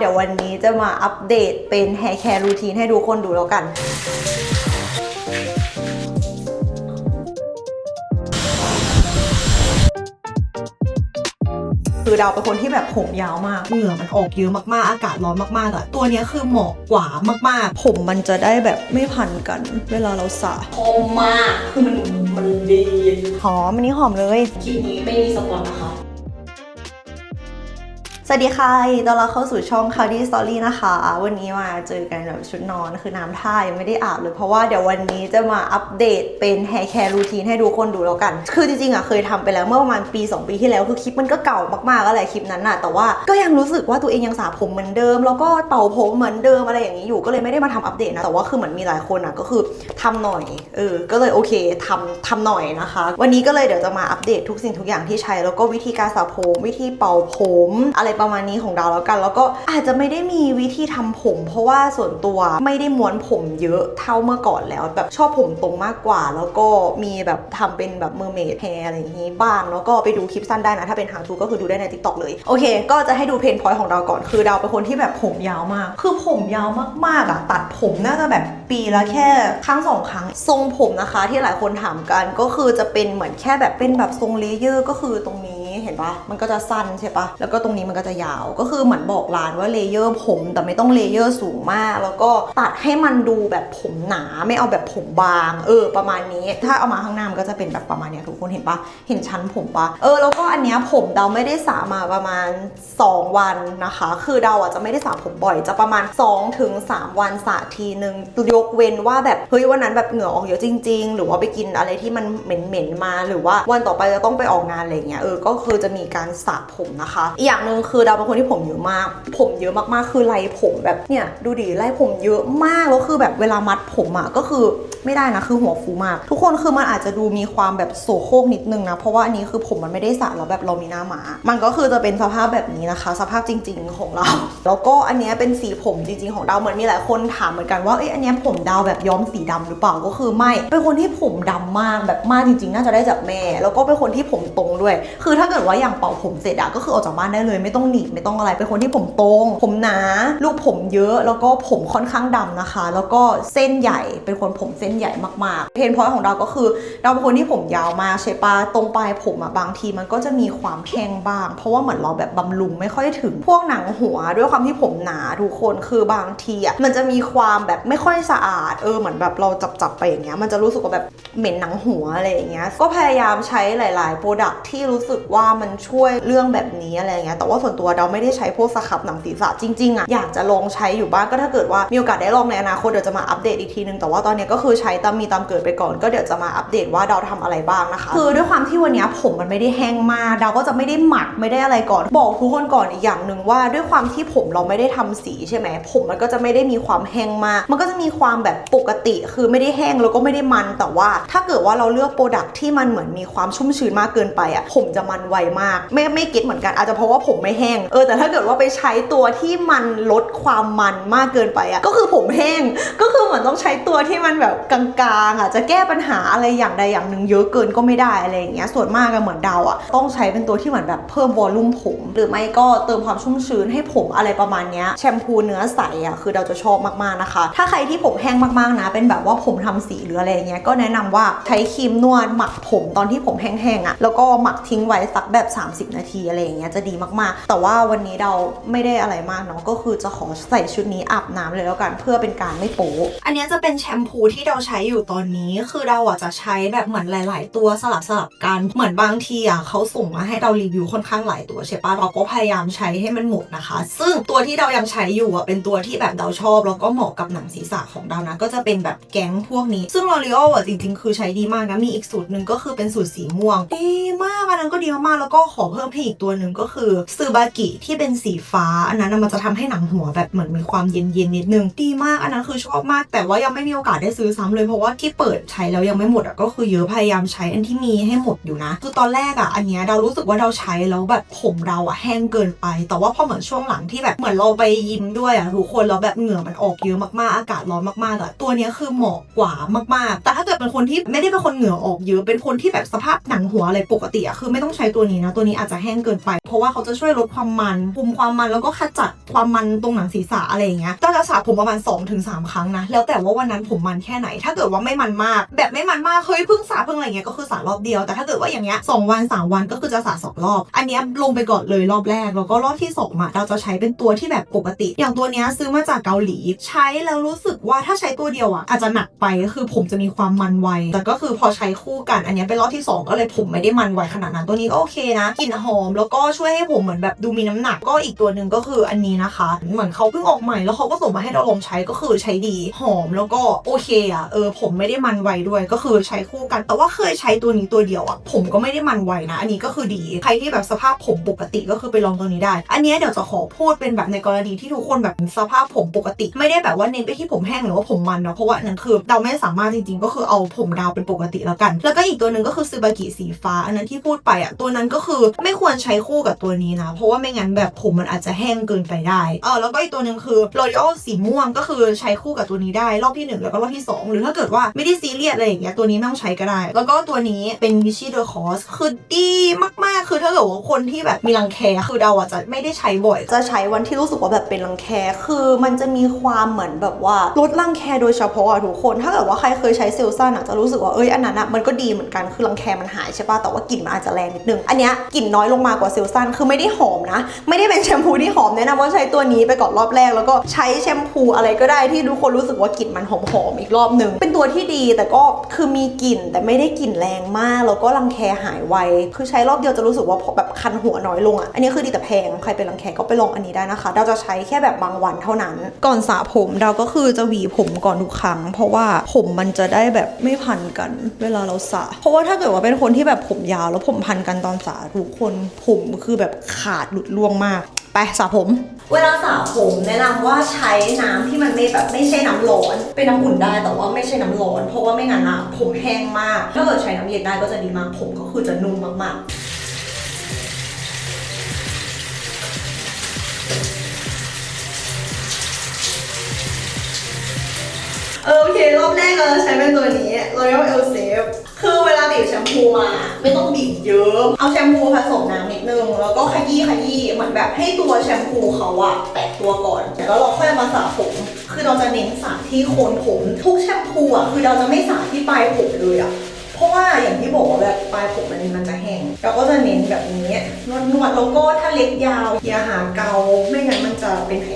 เดี๋ยววันนี้จะมาอัปเดตเป็น hair care routine ให้ดูคนดูแล้วกัน คือดาวเป็นคนที่แบบผมยาวมาก เหงื่อมันออกเยอะมากๆ อากาศร้อนมากๆอะตัวเนี้ยคือเหมาะกว่ามากผมมันจะได้แบบไม่พันกัน เวลาเราสระหอมมาก คือมันมันดีหอมอันนี้หอมเลย คลิปนี้ไม่มีสปอนนะคะ สวัสดีค่ะต้อนรับเข้าสู่ช่อง c o u d y Story นะคะ วันนี้มาเจอกันแบบชุดนอนคือน้ำท่ายังไม่ได้อาบเลย เพราะว่าเดี๋ยววันนี้จะมาอัปเดตเป็น hair care routine ให้ดูคนดูแล้วกัน คือจริงๆอะเคยทำไปแล้วเมื่อประมาณปี 2 ปีที่แล้ว คือคลิปมันก็เก่ามากๆอะไรคลิปนั้นน่ะ แต่ว่าก็ยังรู้สึกว่าตัวเองยังสระผมเหมือนเดิม แล้วก็เป่าผมเหมือนเดิมอะไรอย่างนี้อยู่ก็เลยไม่ได้มาทำอัปเดตนะแต่ว่าคือเหมือนมีหลายคนอะก็คือทำหน่อยเออก็เลยโอเคทำทำหน่อยนะคะ วันนี้ก็เลยเดี๋ยวจะมาอัปเดตทุกสิ่งทุกอย่างที่ใช้แล้วก็วิธีการสระผมวิธีเป่าผมอะไรประมาณนี้ของดาวแล้วกัน แล้วก็อาจจะไม่ได้มีวิธีทำผม เพราะว่าส่วนตัวไม่ได้ม้วนผมเยอะเท่าเมื่อก่อนแล้ว แบบชอบผมตรงมากกว่า แล้วก็มีแบบทำเป็นแบบเมอร์เมดแฮร์อะไรอย่างนี้บ้างแล้วก็ไปดูคลิปสั้นได้นะ ถ้าเป็น how to ก็คือดูได้ใน TikTok เลย โอเค ก็จะให้ดูเพนพอยต์ของดาวก่อนคือดาวเป็นคนที่แบบผมยาวมาก คือผมยาวมากๆอะตัดผมน่าจะแบบปีละแค่ครั้งสองครั้งทรงผมนะคะ ที่หลายคนถามกันก็คือจะเป็นเหมือนแค่แบบเป็นแบบทรงเลเยอร์ก็คือตรงนี้ ปะมันก็จะสั้นใช่ปะแล้วก็ตรงนี้มันก็จะยาว ก็คือเหมือนบอกร้านว่าเลเยอร์ผมแต่ไม่ต้องเลเยอร์สูงมาก แล้วก็ตัดให้มันดูแบบผมหนาไม่เอาแบบผมบาง เออ ประมาณนี้ ถ้าเอามาข้างหน้ามันก็จะเป็นแบบประมาณเนี้ยทุกคนเห็นปะเห็นชั้นผมปะเออแล้วก็อันเนี้ยผมเดาไม่ได้สระมาประมาณ 2 วันนะคะ คือเดาอะจะไม่ได้สระผมบ่อยจะประมาณ2ถึง3วันสระทีนึงยกเว้นว่าแบบเฮ้ยวันนั้นแบบเหงื่อออกเยอะจริง ๆ หรือว่าไปกินอะไรที่มันเหม็นๆมา หรือว่าวันต่อไปจะต้องไปออกงานอะไรเงี้ยเออก็คือจะมีการสระผมนะคะ อีกอย่างหนึ่งคือดาวเป็นคนที่ผมเยอะมาก ผมเยอะมากๆ คือไรผมแบบเนี่ยดูดิไรผมเยอะมากแล้วคือแบบเวลามัดผมอะก็คือไม่ได้นะคือหัวฟูมาก ทุกคนคือมันอาจจะดูมีความแบบโสโครกนิดนึงนะ เพราะว่าอันนี้คือผมมันไม่ได้สระแล้วแบบเรามีหน้าหมา มันก็คือจะเป็นสภาพแบบนี้นะคะ สภาพจริง ๆ ของเรา แล้วก็อันนี้เป็นสีผมจริง ๆ ของดาวเหมือนมีหลายคนถามเหมือนกันว่าเอ้ยอันนี้ผมดาวแบบย้อมสีดำหรือเปล่าก็คือไม่เป็นคนที่ผมดำมากแบบมากจริง ๆ น่าจะได้จากแม่ แล้วก็เป็นคนที่ผมตรงด้วย คือถ้าเกิดว่าว่าอย่างเป่าผมเสร็จอะก็คือออกจากบ้านได้เลยไม่ต้องหนีบไม่ต้องอะไรเป็นคนที่ผมตรง ผมหนาลูกผมเยอะแล้วก็ผมค่อนข้างดำนะคะ แล้วก็เส้นใหญ่เป็นคนผมเส้นใหญ่มากๆเพนพอยต์ของเราก็คือเราเป็นคนที่ผมยาวมากใช่ปะตรงปลายผมอะบางทีมันก็จะมีความแห้งบ้าง เพราะว่าเหมือนเราแบบบำรุงไม่ค่อยถึงพวกหนังหัวด้วยความที่ผมหนาทุกคนคือบางทีอะมันจะมีความแบบไม่ค่อยสะอาดเออเหมือนแบบเราจับๆไปอย่างเงี้ยมันจะรู้สึกว่าแบบเหม็นหนังหัวอะไรอย่างเงี้ยก็พยายามใช้หลาย ๆ โปรดักที่รู้สึกว่ามันช่วยเรื่องแบบนี้อะไรเงี้ยแต่ว่าส่วนตัวเราไม่ได้ใช้พวกสครับหนังศีรษะจริงๆอะอยากจะลองใช้อยู่บ้างก็ถ้าเกิดว่ามีโอกาสได้ลองในอนาคตเดี๋ยวจะมาอัปเดตอีกทีนึงแต่ว่าตอนนี้ก็คือใช้ตามมีตามเกิดไปก่อนก็เดี๋ยวจะมาอัปเดตว่าเราทำอะไรบ้างนะคะคือด้วยความที่วันนี้ผมมันไม่ได้แห้งมากเราก็จะไม่ได้หมักไม่ได้อะไรก่อน บอกทุกคนก่อนอีกอย่างหนึ่งว่าด้วยความที่ผมเราไม่ได้ทำสีใช่ไหมผมมันก็จะไม่ได้มีความแห้งมาก มันก็จะมีความแบบปกติคือไม่ได้แห้งแล้วก็ไม่ได้มันแต่ว่า ถ้าเกิดว่าเราเลือกโปรดักที่มันเหมือนมีความชุ่มชื้นมากเกินไปอะผมจะมันไวมาก ไม่ไม่เก็ตเหมือนกันอาจจะเพราะว่าผมไม่แห้งเออแต่ถ้าเกิดว่าไปใช้ตัวที่มันลดความมันมากเกินไปอะก็คือผมแห้งก็คือเหมือนต้องใช้ตัวที่มันแบบกลางๆอะจะแก้ปัญหาอะไรอย่างใดอย่างหนึ่งเยอะเกินก็ไม่ได้อะไรอย่างเงี้ยส่วนมากก็เหมือนเดาอะต้องใช้เป็นตัวที่เหมือนแบบเพิ่มวอลลุ่มผม หรือไม่ก็เติมความชุ่มชื้นให้ผมอะไรประมาณเนี้ยแชมพูเนื้อใสอะคือเราจะชอบมากๆนะคะ ถ้าใครที่ผมแห้งมากๆนะ เป็นแบบว่าผมทำสีหรืออะไรเงี้ยก็แนะนำว่าใช้ครีมนวดหมักผมตอนที่ผมแห้งๆอะแล้วก็หมักทิ้งไว้สักแบบแบบ 30 นาทีอะไรอย่างเงี้ยจะดีมากๆ แต่ว่าวันนี้เราไม่ได้อะไรมากเนาะก็คือจะขอใส่ชุดนี้อาบน้ำเลยแล้วกันเพื่อเป็นการไม่โป๊อันนี้จะเป็นแชมพูที่เราใช้อยู่ตอนนี้คือเราอะจะใช้แบบเหมือนหลาย ๆ ตัวสลับสลับกันเหมือนบางทีอะเขาส่งมาให้เรารีวิวค่อนข้างหลายตัวใช่ปะเราก็พยายามใช้ให้มันหมดนะคะ ซึ่งตัวที่เรายังใช้อยู่อะเป็นตัวที่แบบเราชอบแล้วก็เหมาะกับหนังศีรษะของเรานะก็จะเป็นแบบแก๊งพวกนี้ ซึ่ง L'Oreal อะจริง ๆ คือใช้ดีมากนะมีอีกสูตรหนึ่งก็คือเป็นสูตรสีม่วงดีมากอันนั้นก็ดีมากๆแล้วก็ขอเพิ่มให้อีกตัวหนึ่งก็คือซูบากิที่เป็นสีฟ้า อันนั้นมันจะทำให้หนังหัวแบบเหมือนมีความเย็นๆนิดนึงดีมากอันนั้นคือชอบมาก แต่ว่ายังไม่มีโอกาสได้ซื้อซ้ำเลยเพราะว่าที่เปิดใช้แล้วยังไม่หมดอะก็คือเยอะพยายามใช้อันที่มีให้หมดอยู่นะคือตอนแรกอะอันเนี้ยเรารู้สึกว่าเราใช้แล้วแบบผมเราอะแห้งเกินไป แต่ว่าพอเหมือนช่วงหลังที่แบบเหมือนเราไปยิมด้วยอะทุกคนแล้วแบบเหงื่อมันออกเยอะมากๆอากาศร้อนมากๆอะตัวเนี้ยคือเหมาะกว่ามากๆ แต่ถ้าเกิดเป็นคนที่ไม่ได้เป็นคนเหงื่อออกเยอะเป็นคนที่แบบสภาพหนังหัวอะไรปกติอะคือไม่ต้องใช้ตัวนี้นะตัวนี้อาจจะแห้งเกินไป เพราะว่าเขาจะช่วยลดความมันคุมความมันแล้วก็ขจัดความมันตรงหนังศีรษะอะไรอย่างเงี้ยต้องจะสระผมประมาณ2-3ถึงครั้งนะแล้วแต่ว่าวันนั้นผมมันแค่ไหน ถ้าเกิดว่าไม่มันมาก แบบไม่มันมากเฮ้ยเพิ่งสระเพิ่งอะไรเงี้ยก็คือสระรอบเดียวแต่ถ้าเกิดว่าอย่างเงี้ยสองวันสามวันก็คือจะสระสองรอบ อันนี้ลงไปก่อนเลยรอบแรกแล้วก็รอบที่สองอะเราจะใช้เป็นตัวที่แบบปกติ อย่างตัวเนี้ยซื้อมาจากเกาหลี ใช้แล้วรู้สึกว่าถ้าใช้ตัวเดียวอะอาจจะหนักไปก็คือผมจะมีความมันไวแต่ก็คือพอใช้คู่กัน อันนี้เป็นรอบที่สองก็เลยผมไม่ได้มันไวขนาดนั้นตัวนี้ก็โอเคนะกลิ่นหอมแล้วก็ช่วยให้ผมเหมือนแบบดูมีน้ำหนักก็อีกตัวหนึ่งก็คืออันนี้นะคะ เหมือนเขาเพิ่งออกใหม่แล้วเขาก็ส่งมาให้เราลองใช้ก็คือใช้ดีหอมแล้วก็โอเคอะเออผมไม่ได้มันไวด้วยก็คือใช้คู่กัน แต่ว่าเคยใช้ตัวนี้ตัวเดียวอะผมก็ไม่ได้มันไวนะ อันนี้ก็คือดีใครที่แบบสภาพผมปกติก็คือไปลองตัวนี้ได้ อันนี้เดี๋ยวจะขอพูดเป็นแบบในกรณีที่ทุกคนแบบสภาพผมปกติ ไม่ได้แบบว่าเน้นไปที่ผมแห้งหรือว่าผมมันเนาะเพราะว่าอันนั้นคือเราไม่สามารถจริงๆ ก็คือเอาผมดาวเป็นปกติแล้วกัน แล้วก็อีกตัวหนึ่งก็คือซูบากิสีฟ้า อันนั้นที่พูดไปอะตัวนั้นก็คือไม่ควรใช้คู่กับตัวนี้นะ เพราะว่าไม่งั้นแบบผมมันอาจจะแห้งเกินไปได้เออแล้วก็อีกตัวหนึ่งคือ L'Oreal สีม่วงก็คือใช้คู่กับตัวนี้ได้รอบที่หนึ่งแล้วก็รอบที่สองหรือถ้าเกิดว่าไม่ได้ซีเรียสอะไรอย่างเงี้ยตัวนี้ไม่ต้องใช้ก็ได้ แล้วก็ตัวนี้เป็น Vichy de Cos คือดีมากๆคือถ้าเกิดว่าคนที่แบบมีรังแคคือเราอะจะไม่ได้ใช้บ่อย จะใช้วันที่รู้สึกว่าแบบเป็นรังแคคือมันจะมีความเหมือนแบบว่าลดรังแคโดยเฉพาะอะทุกคนถ้าเกิดว่าใครเคยใช้เซลซันอะจะรู้สึกว่าเอ้ยอันนั้นอะมันก็ดีเหมือนกันคือรังแคมันหายใช่ปะแต่ว่ากลิ่นมันอาจจะแรงนิดนึงอันเนี้ยกลิ่นน้อยลงมากว่าเซลซันคือไม่ได้หอมนะ ไม่ได้เป็นแชมพูที่หอมแนะนำว่าใช้ตัวนี้ไปก่อนรอบแรก แล้วก็ใช้แชมพูอะไรก็ได้ที่ทุกคนรู้สึกว่ากลิ่นมันหอมๆอีกรอบหนึ่งเป็นตัวที่ดีแต่ก็คือมีกลิ่นแต่ไม่ได้กลิ่นแรงมาก แล้วก็รังแคหายไวคือใช้รอบเดียวจะรู้สึกว่าแบบคันหัวน้อยลงอะอันนี้คือดีแต่แพงใครเป็นรังแคก็ไปลองอันนี้ได้นะคะ เราจะใช้แค่แบบบางวันเท่านั้น ก่อนสระผมเราก็คือจะหวีผมก่อนทุกครั้ง เพราะว่าผมมันจะได้แบบไม่พันกัน เวลาเราสระเพราะว่าถ้าเกิดว่าเป็นคนที่แบบผมยาวแล้วผมพันกันตอนสระทุกคนผมคือแบบขาดหลุดร่วงมาก ไปสระผม เวลาสระผมแนะนำว่าใช้น้ำที่มันไม่แบบไม่ใช่น้ำร้อน เป็นน้ำอุ่นได้แต่ว่าไม่ใช่น้ำร้อน เพราะว่าไม่งั้นอะผมแห้งมาก ถ้าเกิดใช้น้ำเย็นได้ก็จะดีมาก ผมก็คือจะนุ่มมากๆ โอเค รอบแรกเราจะใช้เป็นตัวนี้ Royal El Safe คือเวลาบีบแชมพูมาไม่ต้องบีบเยอะ เอาแชมพูผสมน้ำนิดนึง แล้วก็ขยี้ขยี้เหมือนแบบให้ตัวแชมพูเขาอะแตกตัวก่อนแล้วเราค่อยมาสระผม คือเราจะเน้นสระที่โคนผมทุกแชมพูอะคือเราจะไม่สระที่ปลายผมเลยอะเพราะว่าอย่างที่บอกว่าแบบปลายผมมันมันจะแห้งเราก็จะเน้นแบบนี้นวดนวดๆแล้วก็ถ้าเล็กยาวอย่าหาเกาไม่งั้นมันจะเป็นแผล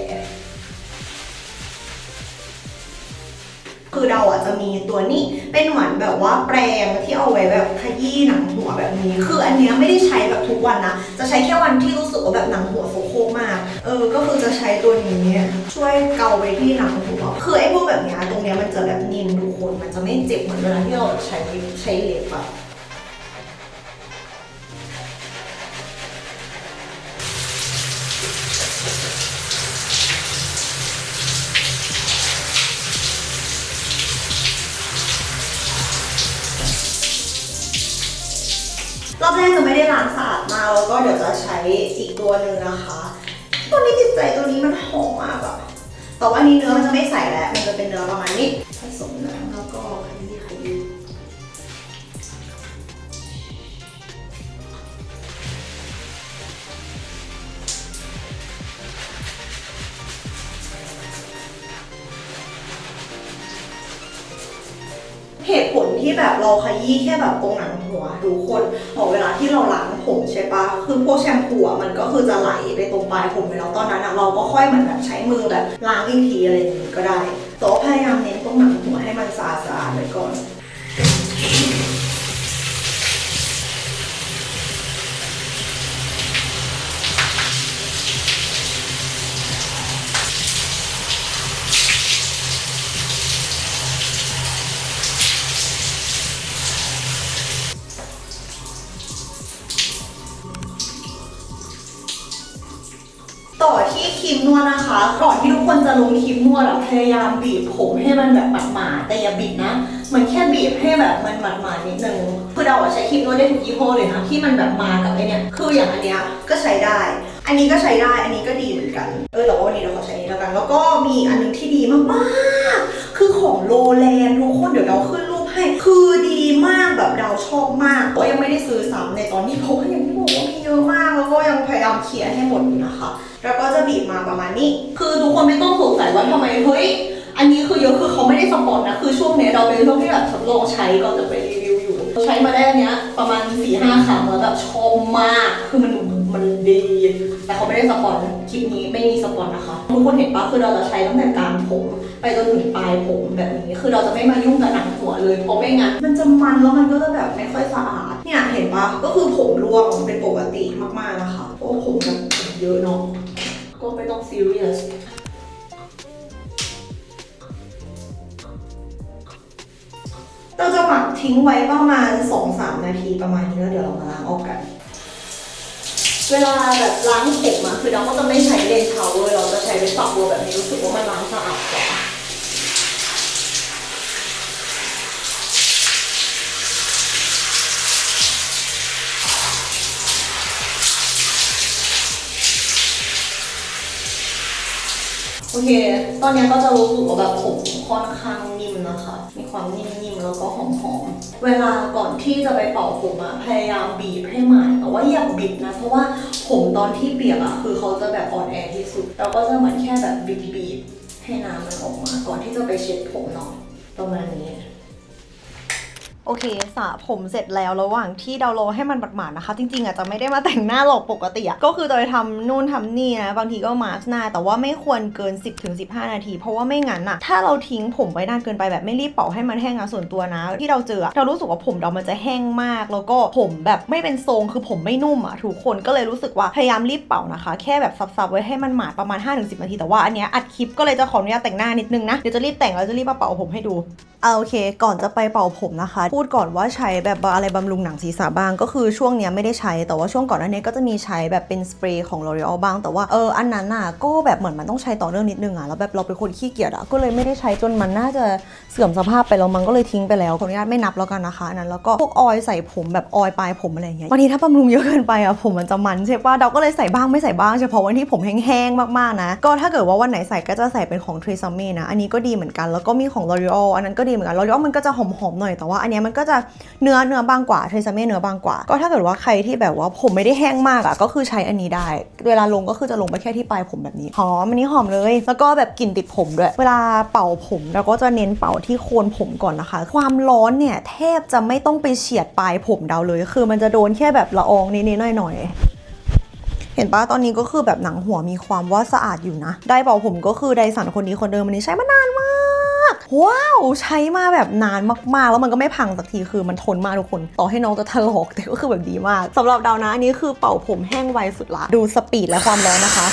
คือเราอะจะมีตัวนี้เป็นเหมือนแบบว่าแปรงที่เอาไว้แบบขยี้หนังหัวแบบนี้ คืออันเนี้ยไม่ได้ใช้แบบทุกวันนะ จะใช้แค่วันที่รู้สึกว่าแบบหนังหัวโซโครกมาก เออ ก็คือจะใช้ตัวนี้ช่วยเกาไว้ที่หนังหัว คือไอ้พวกแบบเนี้ยตรงเนี้ยมันจะแบบนิ่มทุกคน มันจะไม่เจ็บเหมือนเวลาที่เราใช้ใช้เล็บอะ ไม่ได้ล้างสะอาดมากแล้วก็เดี๋ยวจะใช้อีกตัวหนึ่งนะคะตัวนี้จิตใจตัวนี้มันหอมมากอะแต่ว่านี้เนื้อมันจะไม่ใสแล้ว มันจะเป็นเนื้อประมาณนี้ผสมน้ำแล้วก็ขยี้ขยี้ เหตุผลที่แบบเราขยี้แค่แบบตรงหนังหัวทุกคนพอเวลาที่เราล้างผมใช่ปะคือพวกแชมพูอะมันก็คือจะไหลไปตรงปลายผมไปแล้วตอนนั้นอะเราก็ค่อยเหมือนแบบใช้มือแบบล้างอีกทีอะไรอย่างนี้ก็ได้แต่ว่าพยายามเน้นตรงหนังหัวให้มันสะอาดๆไว้ก่อน ลงครีมนวดอะพยายามบีบผมให้มันแบบหมาดๆแต่อย่าบีบนะ มันแค่บีบให้แบบมันหมาดๆนิดนึงคือเราอะใช้ครีมนวดได้ทุกยี่ห้อเลยนะที่มันแบบมากับไอเนี่ยคืออย่างอันเนี้ยก็ใช้ได้ อันนี้ก็ใช้ได้อันนี้ก็ดีเหมือนกัน เออแต่ว่าวันนี้เราขอใช้นี้แล้วกัน แล้วก็มีอีกอันหนึงที่ดีมากๆ คือของโลแลนทุกคนเดี๋ยวเราขึ้นรูปให้ คือดีมากแบบเราชอบมากแต่ว่ายังไม่ได้ซื้อซ้ำในตอนนี้เพราะว่าย่างที่บอกโหมีเยอะมาก แล้วก็ยังพยายามเคลียร์ให้หมดนะคะ แล้วก็จะบีบมาประมาณนี้ คือทุกคนไม่ต้องสงสัยว่าทำไมเฮ้ยอันนี้คือเยอะคือเขาไม่ได้สปอนนะคือช่วงเนี้ยเราเป็นช่วงที่แบบทดลองใช้ก่อนจะไปรีวิวอยู่ ใช้มาได้อันเนี้ยประมาณ4ี่ห้าครั้งแล้วแบบชอบมากคือมันมันดี แต่เขาไม่ได้สปอนคลิปนี้ไม่มีสปอนนะคะทุกคนเห็นปะคือเราจะใช้ตั้งแต่กลางผมไปจนถึงปลายผมแบบนี้ คือเราจะไม่มายุ่งกับหนังหัวเลยเพราะไม่งั้นมันจะมันแล้วมันก็จะแบบไม่ค่อยสะอาด เนี่ยเห็นปะก็คือผมร่วงเป็นปกติมากๆนะคะเพราะว่าผมแบบเยอะเนาะก็ไม่ต้องซีเรียสเราจะหมักทิ้งไว้ประมาณ 2-3 นาทีประมาณนี้แล้วเดี๋ยวเรามาล้างออกกัน เวลาแบบล้างผมอะคือเราก็จะไม่ใช้เลนส์เทาเลยเราจะใช้เป็นฝักบัวแบบนี้รู้สึกว่ามันล้างสะอาดกว่า โอเค ตอนนี้ก็จะรู้สึกว่าแบบผมค่อนข้างนิ่มนะคะ มีความนิ่มๆแล้วก็หอมๆ เวลาก่อนที่จะไปเป่าผมอะพยายามบีบให้หมาดแต่ว่าอย่าบิดนะ เพราะว่าผมตอนที่เปียกอะคือเขาจะแบบอ่อนแอที่สุด เราก็จะเหมือนแค่แบบบีบๆให้น้ำมันออกมา ก่อนที่จะไปเช็ดผมเนาะประมาณนี้ โอเคสระผมเสร็จแล้วระหว่างที่เรารอให้มันบาดๆนะคะ จริงๆอะจะไม่ได้มาแต่งหน้าหรอกปกติอะก็คือจะไปทำนู่นทำนี่นะบางทีก็มาสก์หน้า แต่ว่าไม่ควรเกิน 10-15นาที เพราะว่าไม่งั้นอะถ้าเราทิ้งผมไว้นานเกินไปแบบไม่รีบเป่าให้มันแห้งอะส่วนตัวนะ ที่เราเจอเรารู้สึกว่าผมเรามันจะแห้งมาก แล้วก็ผมแบบไม่เป็นทรงคือผมไม่นุ่มอะทุกคนก็เลยรู้สึกว่าพยายามรีบเป่านะคะ แค่แบบซับๆไว้ให้มันหมาดประมาณ5-10นาทีแต่ว่าอันเนี้ยอัดคลิปก็เลยจะขออนุญาตแต่งหน้านิดนึงนะเดี๋ยวจะรีบแต่งแล้วจะรีบมาเป่าผมให้ดู เอาโอเค ก่อนจะไปเป่าผมนะคะ พูดก่อนว่าใช้แบบอะไรบำรุงหนังศีรษะบ้าง ก็คือช่วงเนี้ยไม่ได้ใช้ แต่ว่าช่วงก่อนหน้านี้ก็จะมีใช้แบบเป็นสเปรย์ของ L'Oreal บ้าง แต่ว่าเอออันนั้นน่ะก็แบบเหมือนมันต้องใช้ต่อเนื่องนิดนึงอะ แล้วแบบเราเป็นคนขี้เกียจอะ ก็เลยไม่ได้ใช้จนมันน่าจะเสื่อมสภาพไปแล้วมันก็เลยทิ้งไปแล้ว ขออนุญาตไม่นับแล้วกันนะคะอันนั้น แล้วก็พวกออยใส่ผมแบบออยปลายผมอะไรอย่างเงี้ยบางทีถ้าบำรุงเยอะเกินไปอะผมมันจะมันใช่ปะเราก็เลยใส่บ้างไม่ใส่บ้างเฉพาะวันที่ผมแห้งๆมากๆนะ ก็ถ้าเกิดว่าวันไหนใส่ก็จะใส่เป็นของ t r e s m e นะ อันนี้ก็ดีเหมือนกัน แล้วก็มีของ L'Oreal อันนั้นก็ดีเหมือนกัน L'Oreal มันก็จะหอมๆหน่อยแต่ว่าอันนี้มันก็จะเนื้อเนื้อบางกว่า t r e s m e เนื้อบางกว่า ก็ถ้าเกิดว่าใครที่แบบว่าผมไม่ได้แห้งมากอะก็คือใช้อันนี้ได้ เวลาลงก็คือจะลงไปแค่ที่ปลายผมแบบนี้หอมอันนี้หอมเลย แล้วก็แบบกลิ่นติดผมด้วย เวลาเป่าผมเราก็จะเน้นเป่าที่โคนผมก่อนนะคะ ความร้อนเนี่ยแทบจะไม่ต้องไปเฉียดปลายผมเราเลย คือมันจะโดนแค่แบบละอองนิดๆหน่อยๆเห็นปะตอนนี้ก็คือแบบหนังหัวมีความว่าสะอาดอยู่นะ ได้เป่าผมก็คือไดสันคนนี้คนเดิมอันนี้ใช้มานานมาก ว้าว ใช้มาแบบนานมากๆ แล้วมันก็ไม่พังสักทีคือมันทนมากทุกคน ต่อให้น้องจะถลอกแต่ก็คือแบบดีมากสำหรับดาวนะอันนี้คือเป่าผมแห้งไวสุดละ ดูสปีดและความร้อนนะคะ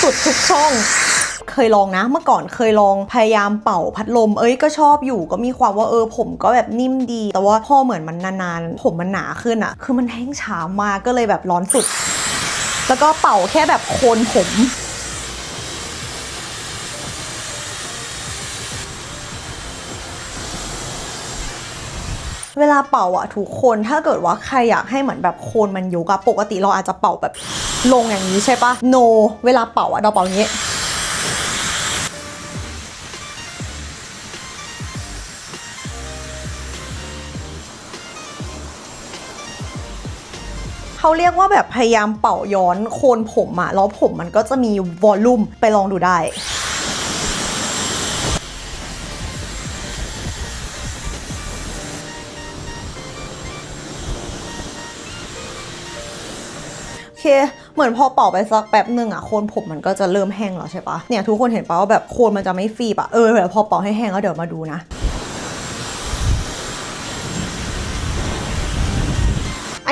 สุดทุกช่องเคยลองนะเมื่อก่อนเคยลองพยายามเป่าพัดลม เอ้ยก็ชอบอยู่ก็มีความว่าเออผมก็แบบนิ่มดี แต่ว่าพอเหมือนมันนานๆ ผมมันหนาขึ้นอะคือมันแห้งช้ามากก็เลยแบบร้อนสุด แล้วก็เป่าแค่แบบโคนผม เวลาเป่าอะทุกคนถ้าเกิดว่าใครอยากให้เหมือนแบบโคนมันยุกอะปกติเราอาจจะเป่าแบบลงอย่างนี้ใช่ปะ no เวลาเป่าอะเราเป่าอย่างนี้เขาเรียกว่าแบบพยายามเป่าย้อนโคนผมอะแล้วผมมันก็จะมีวอลลุ่มไปลองดูได้ เค เหมือนพอเป่าไปสักแป๊บหนึ่งอะโคนผมมันก็จะเริ่มแห้งแล้วใช่ปะเนี่ยทุกคนเห็นปะว่าแบบโคนมันจะไม่ฟีบอะเออแบบพอเป่าให้แห้งแล้วเดี๋ยวมาดูนะ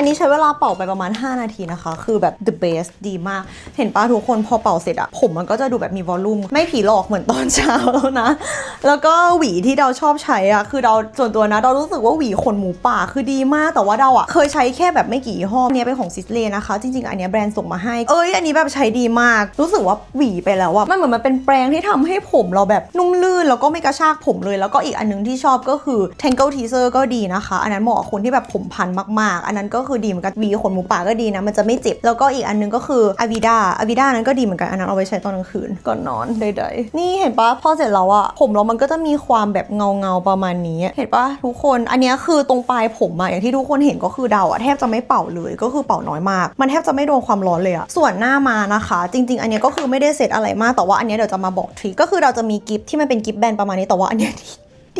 อันนี้ใช้เวลาเป่าไปประมาณ 5 นาทีนะคะ คือแบบ the best ดีมาก เห็นปะทุกคนพอเป่าเสร็จอะผมมันก็จะดูแบบมีวอลลุ่ม ไม่ผีหลอกเหมือนตอนเช้าแล้วนะ แล้วก็หวีที่เราชอบใช้อะคือเราส่วนตัวนะเรารู้สึกว่าหวีขนหมูป่าคือดีมาก แต่ว่าเราอะเคยใช้แค่แบบไม่กี่ยี่ห้อเนี้ยเป็นของซิสเลนะคะ จริง ๆ อันเนี้ยแบรนด์ส่งมาให้ เอ้ย อันนี้แบบใช้ดีมาก รู้สึกว่าหวีไปแล้วอะมันเหมือนมันเป็นแปรงที่ทำให้ผมเราแบบนุ่มลื่นแล้วก็ไม่กระชากผมเลย แล้วก็อีกอันนึงที่ชอบก็คือ Tangle Teaser ก็ดีนะคะ อันนั้นเหมาะคนที่แบบผมพันมากๆ อันนั้นก็คืคือดีเหมือนกันวีขนหมูป่าก็ดีนะมันจะไม่เจ็บ แล้วก็อีกอันนึงก็คืออาวิดาอาวิดานั้นก็ดีเหมือนกันอันนั้นเอาไว้ใช้ตอนกลางคืนก่อนนอนใดๆนี่เห็นปะพอเสร็จแล้วอะผมเรามันก็จะมีความแบบเงาเงาๆประมาณนี้ เห็นปะทุกคนอันนี้คือตรงปลายผมอะอย่างที่ทุกคนเห็นก็คือเดาอะแทบจะไม่เป่าเลยก็คือเป่าน้อยมาก มันแทบจะไม่โดนความร้อนเลยอะส่วนหน้ามานะคะ จริง ๆ อันนี้ก็คือไม่ได้เสร็จอะไรมากแต่ว่าอันนี้เดี๋ยวจะมาบอกทริคก็คือเราจะมีกิฟที่มันเป็นกิฟแบนประมาณนี้แต่ว่าอันเนี้ย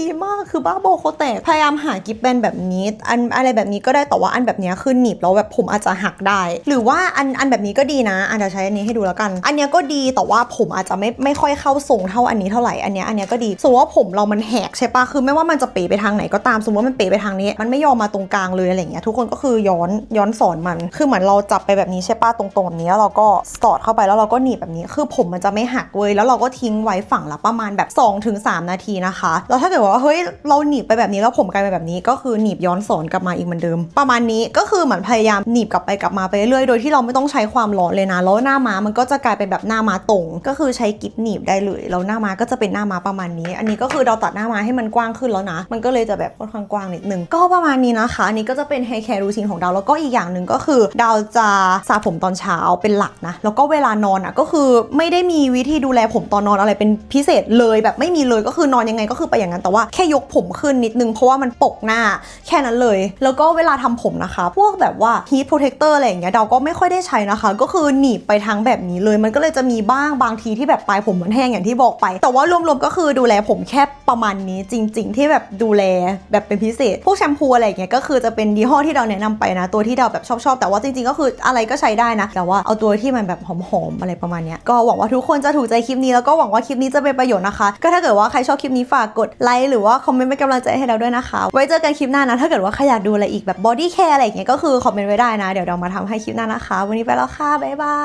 ดีมากคือบ้าโบโคแตกพยายามหากิฟแบนแบบนี้ อันอะไรแบบนี้ก็ได้แต่ว่าอันแบบนี้คือหนีบแล้วแบบผมอาจจะหักได้ หรือว่าอันอันแบบนี้ก็ดีนะอันจะใช้อันนี้ให้ดูแล้วกัน อันนี้ก็ดีแต่ว่าผมอาจจะไม่ไม่ค่อยเข้าทรงเท่าอันนี้เท่าไหร่อันนี้อันนี้ก็ดีสมมติว่าผมเรามันแหกใช่ปะคือไม่ว่ามันจะเป๋ไปทางไหนก็ตามสมมติว่ามันเป๋ไปทางนี้ มันไม่ยอมมาตรงกลางเลยอะไรเงี้ยทุกคนก็คือย้อนย้อนสอนมัน คือเหมือนเราจับไปแบบนี้ใช่ปะตรงๆแบบนี้แล้วเราก็สอดเข้าไปแล้วเราก็หนีบแบบนี้ คือผมมันจะไม่หักเว้ยแล้วเราก็ทิ้งไว้ฝั่งละประมาณแบบ 2-3 นาทีนะคะ แล้วถ้าเกิดว่าเฮ้ยเราหนีบไปแบบนี้แล้วผมกลายเป็นแบบนี้ ก็คือหนีบย้อนสอนกลับมาอีกเหมือนเดิม ประมาณนี้ก็คือเหมือนพยายามหนีบกลับไปกลับมาไปเรื่อยโดยที่เราไม่ต้องใช้ความร้อนเลยนะแล้วหน้าม้ามันก็จะกลายเป็นแบบหน้าม้าตรง ก็คือใช้กิฟหนีบได้เลยแล้วหน้าม้าก็จะเป็นหน้าม้าประมาณนี้ อันนี้ก็คือเราตัดหน้าม้าให้มันกว้างขึ้นแล้วนะ มันก็เลยจะแบบค่อนข้างกว้างนิดนึงก็ประมาณนี้นะคะอันนี้ก็จะเป็น hair care routine ของดาวแล้วก็อีกอย่างหนึ่งก็คือดาวจะสระผมตอนเช้าเป็นหลักนะแล้วก็เวลานอนอะก็คือไม่ได้มีวิธีดูแลผมตอนนอนอะไรเป็นพิเศษเลยแบบไม่มีเลยก็คือนอนยังไงก็คือไปอย่างนั้นแต่ว่าแค่ยกผมขึ้นนิดนึงเพราะว่ามันปกหน้าแค่นั้นเลย แล้วก็เวลาทำผมนะคะ พวกแบบว่า heat protector อะไรอย่างเงี้ยดาก็ไม่ค่อยได้ใช้นะคะ ก็คือหนีบไปทั้งแบบนี้เลย มันก็เลยจะมีบ้างบางทีที่แบบปลายผมมันแห้งอย่างที่บอกไป แต่ว่ารวมๆก็คือดูแลผมแค่ประมาณนี้จริง ๆ ที่แบบดูแลแบบเป็นพิเศษ พวกแชมพูอะไรอย่างเงี้ยก็คือจะเป็นยี่ห้อที่เราแนะนำไปนะ ตัวที่ดาแบบชอบๆแต่ว่าจริงๆก็คืออะไรก็ใช้ได้นะ แต่ว่าเอาตัวที่มันแบบหอมๆอะไรประมาณเนี้ยก็หวังว่าทุกคนจะถูกใจคลิปนี้แล้วก็หวังว่าคลิปนี้จะเป็นประโยชน์นะคะ ก็ถ้าเกิดว่าใครชอบคลิปนี้ฝากกดไลค์หรือว่าคอมเมนต์เป็นกำลังใจให้เราด้วยนะคะ ไว้เจอกันคลิปหน้านะ ถ้าเกิดว่าใครอยากดูอะไรอีกแบบบอดี้แคร์อะไรอย่างเงี้ยก็คือคอมเมนต์ไว้ได้นะ เดี๋ยวเรามาทำให้คลิปหน้านะคะ วันนี้ไปแล้วค่ะบ๊ายบา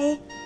ย